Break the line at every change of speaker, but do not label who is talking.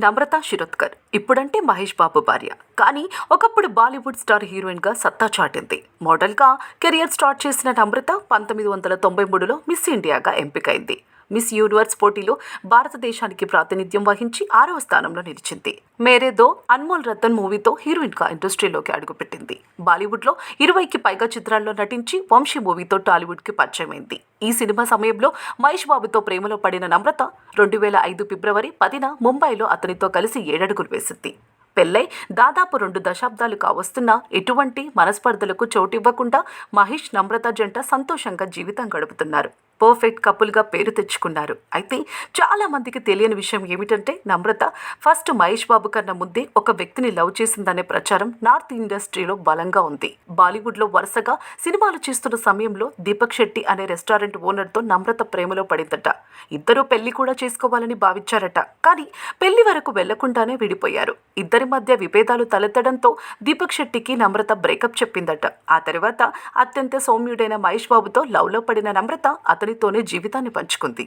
నమ్రత శిరోద్కర్ ఇప్పుడంటే మహేష్ బాబు భార్య. కానీ ఒకప్పుడు బాలీవుడ్ స్టార్ హీరోయిన్గా సత్తా చాటింది. మోడల్గా కెరియర్ స్టార్ట్ చేసిన నమ్రత పంతొమ్మిది వందల తొంభై మూడులో మిస్ ఇండియాగా ఎంపికైంది. మిస్ యూనివర్స్ పోటీలో భారతదేశానికి ప్రాతినిధ్యం వహించి ఆరవ స్థానంలో నిలిచింది. మేరేదో అన్మోల్ రతన్ మూవీతో హీరోయిన్గా ఇండస్ట్రీలోకి అడుగుపెట్టింది. బాలీవుడ్లో ఇరవైకి పైగా చిత్రాల్లో నటించి వంశీ మూవీతో టాలీవుడ్కి పరిచయమైంది. ఈ సినిమా సమయంలో మహేష్ బాబుతో ప్రేమలో పడిన నమ్రత రెండు వేల ఐదు ఫిబ్రవరి పదిన ముంబైలో అతనితో కలిసి ఏడడుగులు వేసింది. పెళ్ళై దాదాపు రెండు దశాబ్దాలు కావస్తున్నా ఎటువంటి మనస్పర్ధలకు చోటివ్వకుండా మహేష్ నమ్రత జంట సంతోషంగా జీవితం గడుపుతున్నారు. పర్ఫెక్ట్ కపుల్గా పేరు తెచ్చుకున్నారు. అయితే చాలా మందికి తెలియని విషయం ఏమిటంటే నమ్రత ఫస్ట్ మహేష్ బాబు కన్నా ముందే ఒక వ్యక్తిని లవ్ చేసిందనే ప్రచారం నార్త్ ఇండస్ట్రీలో బలంగా ఉంది. బాలీవుడ్లో వరుసగా సినిమాలు చేస్తున్న సమయంలో దీపక్ శెట్టి అనే రెస్టారెంట్ ఓనర్తో నమ్రత ప్రేమలో పడిందట. ఇద్దరూ పెళ్ళి కూడా చేసుకోవాలని భావించారట. కానీ పెళ్ళి వరకు వెళ్ళకుండానే విడిపోయారు. ఇద్దరి మధ్య విభేదాలు తలెత్తడంతో దీపక్ శెట్టికి నమ్రత బ్రేకప్ చెప్పిందట. ఆ తర్వాత అత్యంత సౌమ్యుడైన మహేష్ బాబుతో లవ్లో పడిన నమ్రత అతనితోనే జీవితాన్ని పంచుకుంది.